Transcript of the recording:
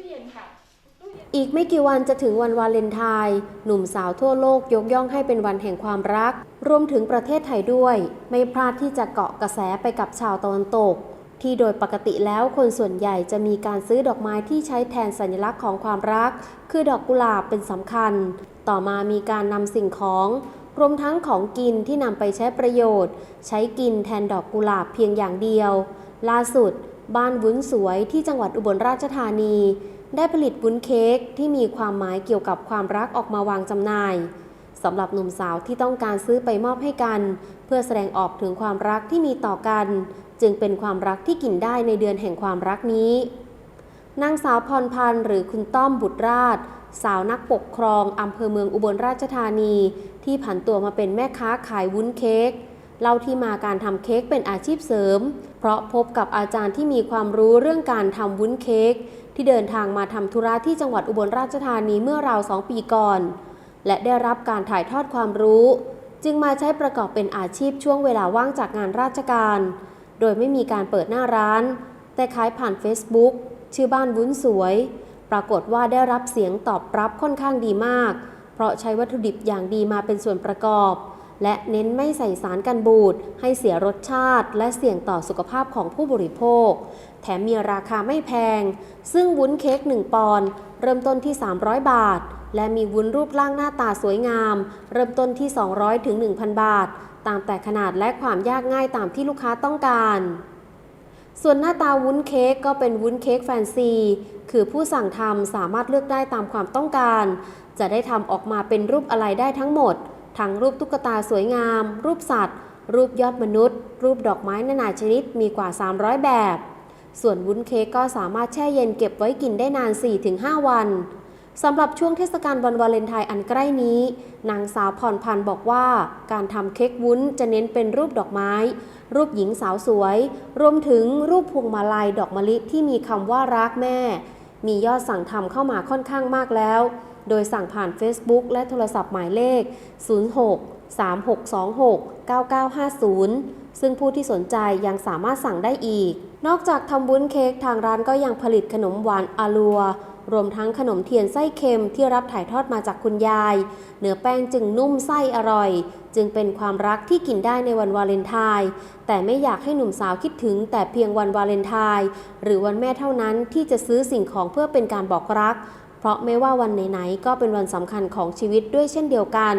ตู้เย็นค่ะ อีกไม่กี่วันจะถึงวันวาเลนไทน์หนุ่มสาวทั่วโลกยกย่องให้เป็นวันแห่งความรัก รวมถึงประเทศไทยด้วย ไม่พลาดที่จะเกาะกระแสไปกับชาวตะวันตก ที่โดยปกติแล้วคนส่วนใหญ่จะมีการซื้อดอกไม้ที่ใช้แทนสัญลักษณ์ของความรัก คือดอกกุหลาบเป็นสำคัญ ต่อมามีการนำสิ่งของรวมทั้งของกินที่นำไปใช้ประโยชน์ ใช้กินแทนดอกกุหลาบเพียงอย่างเดียว ล่าสุด บ้านวุ้นสวยที่จังหวัดอุบลราชธานี ได้ผลิตวุ้นเค้กที่มีความหมายเกี่ยวกับความรักออกมาวางจำหน่ายสำหรับหนุ่มสาวที่ต้องการซื้อไปมอบให้กัน เพื่อแสดงออกถึงความรักที่มีต่อกัน จึงเป็นความรักที่กินได้ในเดือนแห่งความรักนี้นางสาวพรพันธ์หรือคุณต้อมบุตรราช สาวนักปกครองอำเภอเมืองอุบลราชธานี ที่ผันตัวมาเป็นแม่ค้าขายวุ้นเค้ก เล่าที่มาการทำเค้กเป็นอาชีพเสริม เพราะพบกับอาจารย์ที่มีความรู้เรื่องการทำวุ้นเค้กที่เดินทางมาทำธุระที่จังหวัดอุบลราชธานีเมื่อราวสองปีก่อน และได้รับการถ่ายทอดความรู้ จึงมาใช้ประกอบเป็นอาชีพช่วงเวลาว่างจากงานราชการ โดยไม่มีการเปิดหน้าร้าน แต่ขายผ่าน Facebook ชื่อบ้านวุ้นสวย ปรากฏว่าได้รับเสียงตอบรับค่อนข้างดีมาก เพราะใช้วัตถุดิบอย่างดีมาเป็นส่วนประกอบ และเน้นไม่ใส่สารกันบูด ให้เสียรสชาติ และเสี่ยงต่อสุขภาพของผู้บริโภค แถมมีราคาไม่แพง ซึ่งวุ้นเค้ก1ปอนด์เริ่มต้นที่ 300 บาท และมีวุ้นรูปร่างหน้าตาสวยงาม เริ่มต้นที่ 200ถึง1,000 บาท ตามแต่ขนาดและความยากง่ายตามที่ลูกค้าต้องการส่วนหน้าตาวุ้นเค้กก็เป็นวุ้นเค้กแฟนซี คือผู้สั่งทำสามารถเลือกได้ตามความต้องการ จะได้ทำออกมาเป็นรูปอะไรได้ทั้งหมด ทั้งรูปตุ๊กตาสวยงาม รูปสัตว์ รูปยอดมนุษย์ รูปดอกไม้นานาชนิดมีกว่า 300 แบบ ส่วนวุ้นเค้กก็สามารถแช่เย็นเก็บไว้กินได้นาน 4-5 วันสำหรับช่วงเทศกาลวันวาเลนไทน์อันใกล้นี้ นางสาวพรพันธ์บอกว่า การทำเค้กวุ้นจะเน้นเป็นรูปดอกไม้ รูปหญิงสาวสวย รวมถึงรูปพวงมาลัยดอกมะลิที่มีคำว่ารักแม่ มียอดสั่งทำเข้ามาค่อนข้างมากแล้ว โดยสั่งผ่าน Facebook และโทรศัพท์หมายเลข 06 3626 9950 ซึ่งผู้ที่สนใจยังสามารถสั่งได้อีก นอกจากทำวุ้นเค้กทางร้านก็ยังผลิตขนมหวานอาลัว รวมทั้งขนมเทียนไส้เค็มที่รับถ่ายทอดมาจากคุณยาย เนื้อแป้งจึงนุ่มไส้อร่อย จึงเป็นความรักที่กินได้ในวันวาเลนไทน์แต่ไม่อยากให้หนุ่มสาวคิดถึงแต่เพียงวันวาเลนไทน์หรือวันแม่เท่านั้นที่จะซื้อสิ่งของเพื่อเป็นการบอกรัก เพราะไม่ว่าวันไหนๆก็เป็นวันสำคัญของชีวิตด้วยเช่นเดียวกัน